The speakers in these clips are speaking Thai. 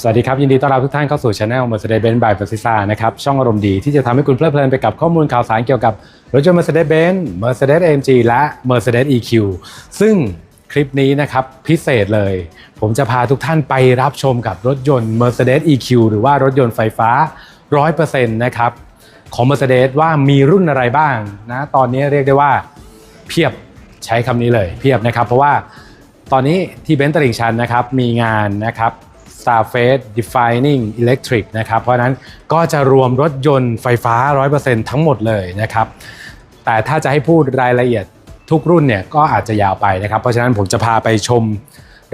สวัสดีครับ ยินดีต้อนรับทุกท่านเข้าสู่ช anel Mercedes-Benz by p r e c i s a นะครับ ช่องอารมณ์ดีที่จะทำให้คุณเพลิดเพลินไปกับข้อมูลข่าวสารเกี่ยวกับรถยนต์ Mercedes-Benz Mercedes AMG และ Mercedes EQ ซึ่งคลิปนี้นะครับพิเศษเลย ผมจะพาทุกท่านไปรับชมกับรถยนต์ Mercedes EQ หรือว่ารถยนต์ไฟฟ้า 100%นะครับ ของ Mercedes ว่ามีรุ่นอะไรบ้างนะตอนนี้เรียกได้ว่าเพียบใช้คำนี้เลยเพียบนะครับ เพราะว่าตอนนี้ที่เบนซ์ตลิ่งชันนะครับมีงานนะครับ Starface Defining Electric นะครับ เพราะนั้นก็จะรวมรถยนต์ไฟฟ้า 100%ทั้งหมดเลยนะครับ แต่ถ้าจะให้พูดรายละเอียดทุกรุ่นเนี่ยก็อาจจะยาวไปนะครับ เพราะฉะนั้นผมจะพาไปชม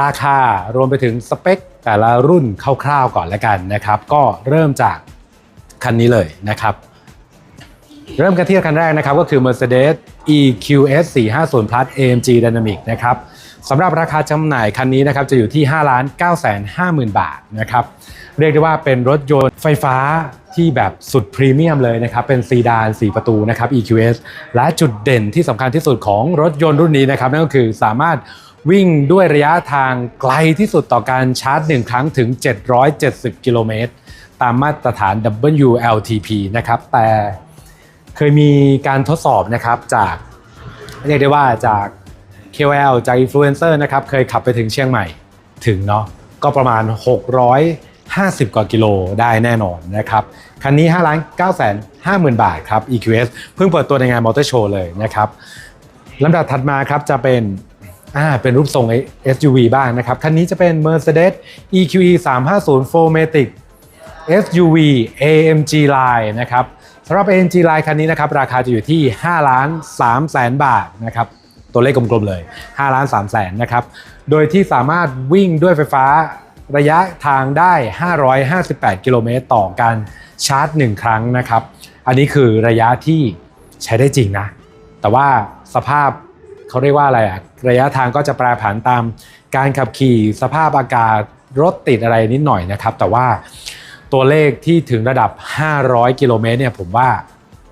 ราคารวมไปถึงสเปค แต่ละรุ่นคร่าวๆก่อนแล้วกันนะครับ ก็เริ่มจากคันนี้เลยนะครับ เริ่มกันที่คันแรกนะครับก็คือ Mercedes EQS 450 Plus AMG Dynamic นะครับ สำหรับราคาจำหน่ายคันนี้นะครับจะอยู่ที่5 9 5 0 0 0 0 บาทนะครับเรียกได้ว่าเป็นรถยนต์ไฟฟ้าที่แบบสุดพรีเมียมเลยนะครับ เป็นซีดาน 4 ประตูนะครับ EQS และจุดเด่นที่สำคัญที่สุดของรถยนต์รุ่นนี้นะครับ นั่นก็คือสามารถวิ่งด้วยระยะทางไกลที่สุดต่อการชาร์จ 1 ครั้งถึง 770 กิโลเมตร ตามมาตรฐาน WLTP นะครับ แต่เคยมีการทดสอบนะครับจากเรียกได้ว่าจาก KOL จากอินฟลูเอนเซอร์นะครับ เคยขับไปถึงเชียงใหม่ถึงเนาะก็ประมาณ 650 กว่ากิโลได้แน่นอนนะครับ คันนี้ 5 ล้าน9 5 0 0 0 บาทครับ EQS เพิ่งเปิดตัวในงานมอเตอร์โชว์เลยนะครับลำดับถัดมาครับจะเป็นอ่าเป็นรูปทรง SUV บ้างนะครับ คันนี้จะเป็น Mercedes EQE 350 4matic SUV AMG Line นะครับสำหรับ AMG Line คันนี้นะครับ ราคาจะอยู่ที่ 5 ล้าน3แสนบาทนะครับ ตัวเลขกลมๆเลย5ล้าน3แสนนะครับ โดยที่สามารถวิ่งด้วยไฟฟ้าระยะทางได้ 558 กิโลเมตรต่อการชาร์จ 1 ครั้งนะครับ อันนี้คือระยะที่ใช้ได้จริงนะ แต่ว่าสภาพเขาเรียกว่าอะไรอะระยะทางก็จะแปรผันตามการขับขี่สภาพอากาศรถติดอะไรนิดหน่อยนะครับ แต่ว่าตัวเลขที่ถึงระดับ 500 กิโลเมตรเนี่ยผมว่า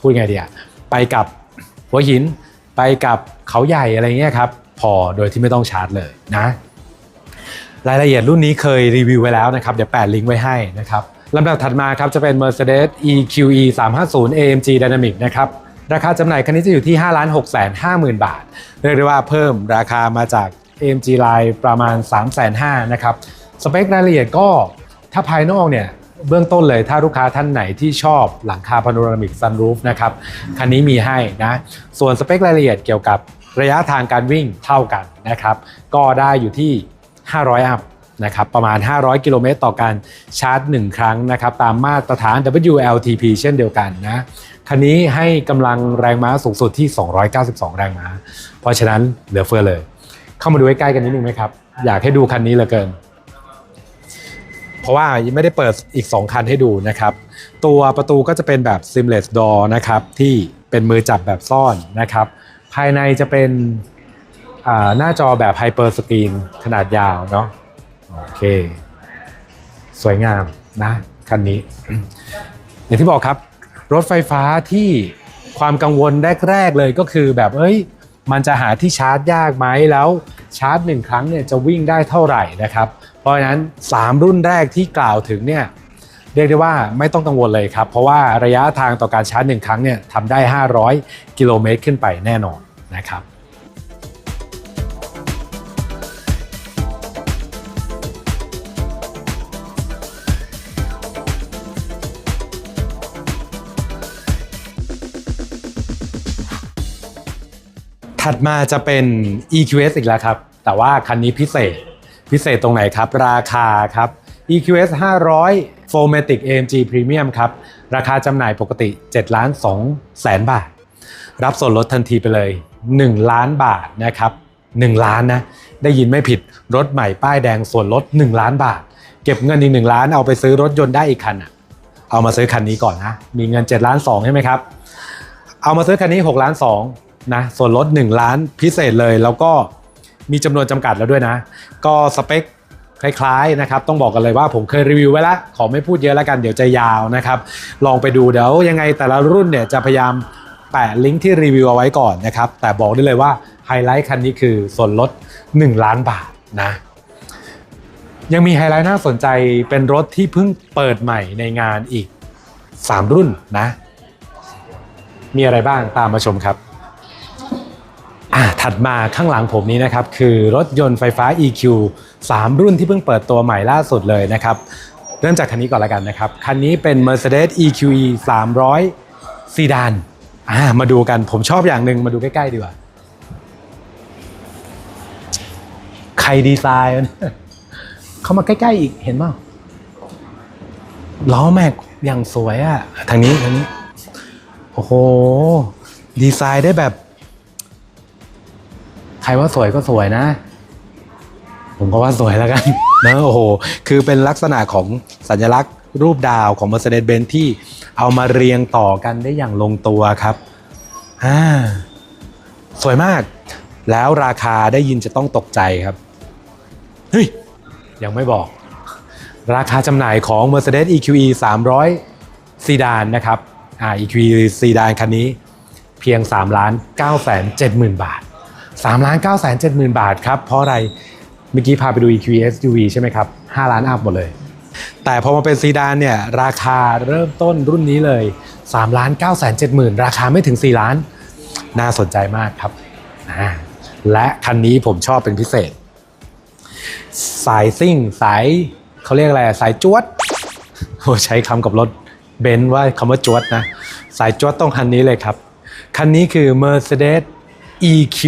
พูดไงดีอะไปกับหัวหิน ไปกับเขาใหญ่อะไรเงี้ยครับพอโดยที่ไม่ต้องชาร์จเลยนะรายละเอียดรุ่นนี้เคยรีวิวไว้แล้วนะครับเดี๋ยวแปะลิงก์ไว้ให้นะครับลำดับถัดมาครับจะเป็น Mercedes EQE 350 AMG Dynamic นะครับราคาจำหน่ายคันนี้จะอยู่ที่ 5 6 5 0 0 0 0 บาท เรียกได้ว่าเพิ่มราคามาจาก AMG Line ประมาณ 3 5 0 0 0นะครับสเปครายละเอียดก็ถ้าภายนอกเนี่ย เบื้องต้นเลยถ้าลูกค้าท่านไหนที่ชอบหลังคาพาโนรามิกซันรูฟนะครับคันนี้มีให้นะส่วนสเปครายละเอียดเกี่ยวกับระยะทางการวิ่งเท่ากันนะครับ ก็ได้อยู่ที่ 500 อัพนะครับประมาณ 500 กิโลเมตรต่อการชาร์จ 1 ครั้งนะครับตามมาตรฐาน WLTP เช่นเดียวกันนะคันนี้ให้กำลังแรงม้าสูงสุดที่ 292 แรงม้า เพราะฉะนั้นเหลือเฟือเลย เข้ามาดูใกล้ๆกันนิดนึงไหมครับ อยากให้ดูคันนี้เหลือเกิน เพราะว่าไม่ได้เปิดอีก 2 คันให้ดูนะครับ ตัวประตูก็จะเป็นแบบ seamless door นะครับ ที่เป็นมือจับแบบซ่อนนะครับ ภายในจะเป็นหน้าจอแบบไฮเปอร์สกรีนขนาดยาวเนาะโอเค สวยงามนะคันนี้ อย่างที่บอกครับ รถไฟฟ้าที่ความกังวลแรก ๆ เลยก็คือแบบเอ้ย มันจะหาที่ชาร์จยากไหมแล้วชาร์จหนึ่งครั้งเนี่ยจะวิ่งได้เท่าไหร่นะครับ เพราะฉะนั้น 3 รุ่นแรกที่กล่าวถึงเนี่ยเรียกได้ว่าไม่ต้องกังวลเลยครับ เพราะว่าระยะทางต่อการชาร์จหนึ่งครั้งเนี่ยทำได้ 500 กิโลเมตรขึ้นไปแน่นอนนะครับถัดมาจะเป็น EQS อีกแล้วครับ แต่ว่าคันนี้พิเศษ พิเศษตรงไหนครับ ราคาครับ EQS 500 4matic AMG Premium ครับ ราคาจำหน่ายปกติ7ล้าน2แสนบาท รับส่วนลดทันทีไปเลย 1 ล้านบาทนะครับ1ล้านนะ ได้ยินไม่ผิดรถใหม่ป้ายแดงส่วนลด 1 ล้านบาท เก็บเงินอีก 1 ล้านเอาไปซื้อรถยนต์ได้อีกคันอะเอามาซื้อคันนี้ก่อนนะ มีเงิน7ล้าน2ใช่ไหมครับ เอามาซื้อคันนี้6ล้าน2นะส่วนลด 1 ล้านพิเศษเลยแล้วก็ มีจำนวนจำกัดแล้วด้วยนะ ก็สเปคคล้ายๆนะครับ ต้องบอกกันเลยว่าผมเคยรีวิวไว้แล้วขอไม่พูดเยอะแล้วกันเดี๋ยวจะยาวนะครับ ลองไปดูเดี๋ยวยังไงแต่ละรุ่นเนี่ยจะพยายามแปะลิงก์ที่รีวิวเอาไว้ก่อนนะครับ แต่บอกได้เลยว่าไฮไลท์คันนี้คือส่วนลด 1 ล้านบาทนะ ยังมีไฮไลท์น่าสนใจเป็นรถที่เพิ่งเปิดใหม่ในงานอีก 3 รุ่นนะ มีอะไรบ้างตามมาชมครับ อะถัดมาข้างหลังผมนี้นะครับ คือรถยนต์ไฟฟ้า EQ 3 รุ่นที่เพิ่งเปิดตัวใหม่ล่าสุดเลยนะครับ เริ่มจากคันนี้ก่อนละกันนะครับ คันนี้เป็น Mercedes EQE 300ซีดานอ่ามาดูกันผมชอบอย่างหนึ่งมาดูใกล้ ๆ ดีกว่า ใครดีไซน์เข้ามาใกล้ ๆ อีกเห็นเปล่าล้อแม็กอย่างสวยอะทางนี้ทางนี้ โอ้โห ดีไซน์ได้แบบ ใครว่าสวยก็สวยนะ ผมก็ว่าสวยแล้วกันนะโอ้โห คือเป็นลักษณะของสัญลักษณ์รูปดาวของ Mercedes-Benz ที่เอามาเรียงต่อกันได้อย่างลงตัวครับอ่าสวยมาก แล้วราคาได้ยินจะต้องตกใจครับ เฮ้ย ยังไม่บอก ราคาจำหน่ายของ Mercedes EQE 300ซีดานนะครับอ่า EQE ซีดานคันนี้เพียง 3 ล้าน9แสน70,000 บาท 3ล้าน9แสน70,000 บาทครับ เพราะอะไร เมื่อกี้พาไปดู EQE SUV ใช่ไหมครับ 5 ล้านอัพหมดเลย แต่พอมาเป็นซีดานเนี่ย ราคาเริ่มต้นรุ่นนี้เลย3ล้าน9แสน70,000ราคาไม่ถึง 4 ล้าน น่าสนใจมากครับและคันนี้ผมชอบเป็นพิเศษ สายซิ่งสายเขาเรียกอะไรสายจวดโอ้ใช้คำกับรถเบนซ์ว่าคำว่าจวดนะ สายจวดต้องคันนี้เลยครับ คันนี้คือ Mercedes EQ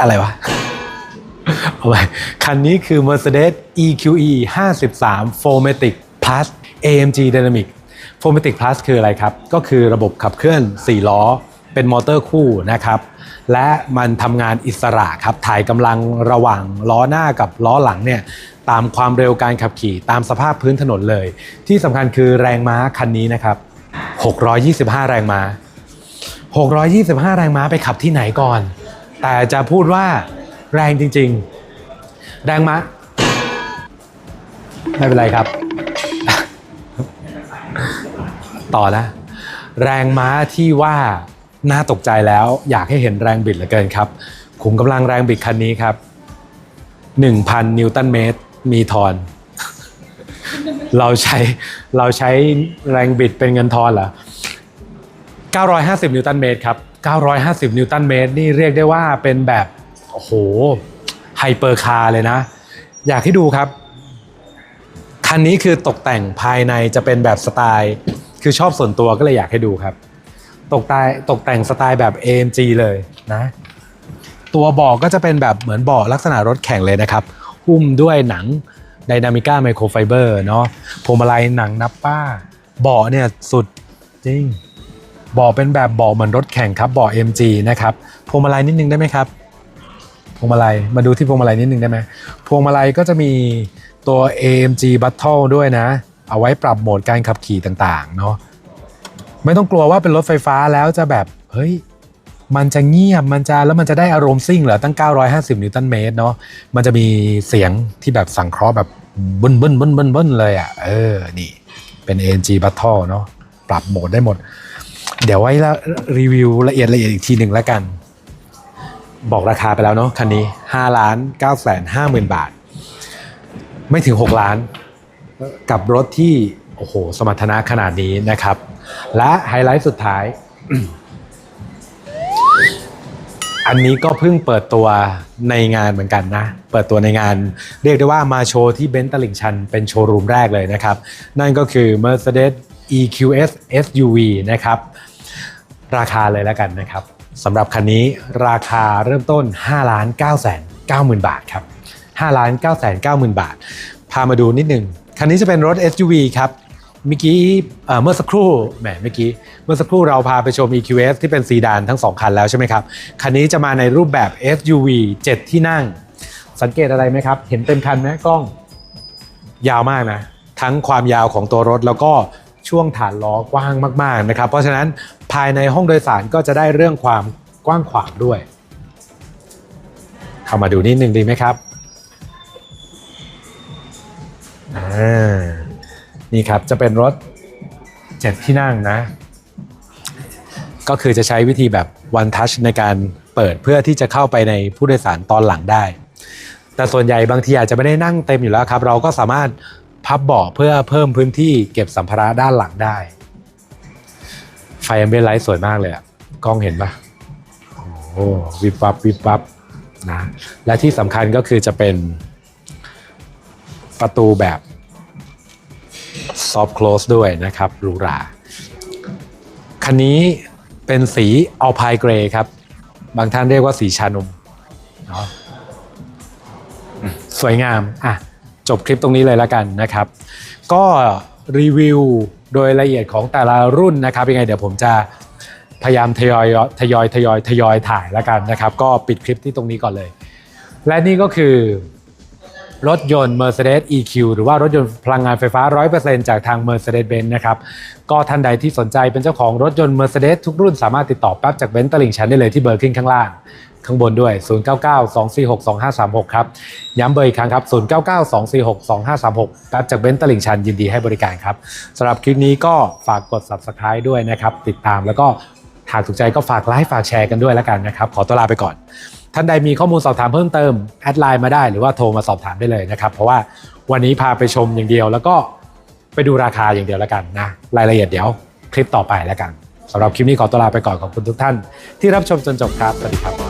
อะไรวะเอาไปคันนี้คือ Mercedes EQE 53 4matic Plus AMG Dynamic 4matic Plus คืออะไรครับ ก็คือระบบขับเคลื่อน 4 ล้อ เป็นมอเตอร์คู่นะครับ และมันทำงานอิสระครับ ถ่ายกำลังระหว่างล้อหน้ากับล้อหลังเนี่ยตามความเร็วการขับขี่ตามสภาพพื้นถนนเลย ที่สำคัญคือแรงม้าคันนี้นะครับ 625 แรงม้า 625 แรงม้าไปขับที่ไหนก่อน แต่จะพูดว่าแรงจริง ๆ แรงม้า ไม่เป็นไรครับ ต่อนะ แรงม้าที่ว่าน่าตกใจแล้วอยากให้เห็นแรงบิดเหลือเกินครับ ขุมกำลังแรงบิดคันนี้ครับ 1,000 นิวตันเมตร มีทอน เราใช้เราใช้แรงบิดเป็นเงินทอนเหรอ 950 นิวตันเมตรครับ 950 นิวตันเมตรนี่เรียกได้ว่าเป็นแบบ โอ้โห ไฮเปอร์คาร์เลยนะ อยากให้ดูครับ คันนี้คือตกแต่งภายในจะเป็นแบบสไตล์ คือชอบส่วนตัวก็เลยอยากให้ดูครับ ตกแต่งตกแต่งสไตล์แบบ AMG เลยนะ ตัวเบาะก็จะเป็นแบบเหมือนเบาะลักษณะรถแข่งเลยนะครับ หุ้มด้วยหนังไดนามิก้าไมโครไฟเบอร์เนาะพวงมาลัยหนังนับป้า เบาะเนี่ยสุดจริง บาะเป็นแบบบาะเหมือนรถแข่งครับเบาะ MG นะครับพวงมาลัยนิดนึงได้ไหมครับพวงมาลัยมาดูที่พวงมาลัยนิดนึงได้ไหมพวงมาลัยก็จะมีตัว AMG Battle ด้วยนะ เอาไว้ปรับโหมดการขับขี่ต่างๆเนาะไม่ต้องกลัวว่าเป็นรถไฟฟ้าแล้วจะแบบเฮ้ยมันจะเงียบมันจะแล้วมันจะได้อารมณ์ซิ่งเหรอตั้ง 950 นิวตันเมตรเนาะมันจะมีเสียงที่แบบสังเคราะห์แบบบึ้นบึ้นบึ้นบึ้นบึ้นเลยอะเออนี่เป็น AMG Battle เนาะปรับโหมดได้หมด เดี๋ยวไว้แล้วรีวิวละเอียดละเอียดอีกทีหนึ่งแล้วกัน บอกราคาไปแล้วเนาะคันนี้5ล้าน9แสน5หมื่นบาท ไม่ถึง 6 ล้าน กับรถที่ โอ้โห สมรรถนะขนาดนี้นะครับ และไฮไลท์สุดท้าย อันนี้ก็เพิ่งเปิดตัวในงานเหมือนกันนะ เปิดตัวในงาน เรียกได้ว่ามาโชว์ที่เบนซ์ตลิ่งชันเป็นโชว์รูมแรกเลยนะครับ นั่นก็คือ Mercedes EQS SUV นะครับ ราคาเลยแล้วกันนะครับสำหรับคันนี้ราคาเริ่มต้น 5 ล้าน9แสน9หมื่นบาทครับ5ล้าน9แสน9หมื่นบาท พามาดูนิดหนึ่งคันนี้จะเป็นรถ SUV ครับเมื่อกี้เอ่อเมื่อสักครู่แหมเมื่อกี้เมื่อสักครู่เราพาไปชม EQS ที่เป็นซีดานทั้ง 2 คันแล้วใช่ไหมครับ คันนี้จะมาในรูปแบบ SUV 7 ที่นั่ง สังเกตอะไรไหมครับ เห็นเต็มคันไหมกล้องยาวมากนะ ทั้งความยาวของตัวรถแล้วก็ช่วงฐานล้อกว้างมาก ๆ นะครับ เพราะฉะนั้น ภายในห้องโดยสารก็จะได้เรื่องความกว้างขวางด้วย เข้ามาดูนิดนึงดีไหมครับอ่านี่ครับจะเป็นรถเจ็ดที่นั่งนะ ก็คือจะใช้วิธีแบบ one touch ในการเปิดเพื่อที่จะเข้าไปในผู้โดยสารตอนหลังได้ แต่ส่วนใหญ่บางทีอาจจะไม่ได้นั่งเต็มอยู่แล้วครับ เราก็สามารถพับเบาะเพื่อเพิ่มพื้นที่เก็บสัมภาระด้านหลังได้ ไฟแอมเบียนไลท์สวยมากเลยอะกล้องเห็นปะโอ้โหวิบวับวิบวับนะและที่สำคัญก็คือจะเป็นประตูแบบ soft close ด้วยนะครับหรูหราคันนี้เป็นสีอัลพายเกรย์ครับ บางท่านเรียกว่าสีชานมเนาะอืมสวยงามอะจบคลิปตรงนี้เลยแล้วกันนะครับ ก็รีวิว โดยละเอียดของแต่ละรุ่นนะครับยังไงเดี๋ยวผมจะพยายามทยอยทยอยทยอยทยอยถ่ายแล้วกันนะครับ ก็ปิดคลิปที่ตรงนี้ก่อนเลย และนี่ก็คือ รถยนต์ Mercedes EQ หรือว่ารถยนต์พลังงานไฟฟ้า 100%จากทาง Mercedes-Benz นะครับ ก็ท่านใดที่สนใจเป็นเจ้าของรถยนต์ Mercedes ทุกรุ่นสามารถติดต่อแป๊บจากเบนซ์ตลิ่งชันได้เลยที่เบอร์ขึ้นข้างล่าง ข้างบนด้วย 0992462536 ครับ ย้ำเบอร์อีกครั้งครับ 0992462536แป๊บจากเบนซ์ตลิ่งชันยินดีให้บริการครับสำหรับคลิปนี้ก็ฝากกด subscribe ด้วยนะครับ ติดตามแล้วก็หากถูกใจก็ฝากไลค์ฝากแชร์กันด้วยแล้วกันนะครับ ขอตัวลาไปก่อน ท่านใดมีข้อมูลสอบถามเพิ่มเติม แอดไลน์มาได้หรือว่าโทรมาสอบถามได้เลยนะครับ เพราะว่าวันนี้พาไปชมอย่างเดียว แล้วก็ไปดูราคาอย่างเดียวแล้วกันนะรายละเอียดเดี๋ยวคลิปต่อไปแล้วกันสำหรับคลิปนี้ขอตัวลาไปก่อนขอบคุณทุกท่าน ที่รับชมจนจบครับสวัสดีครับ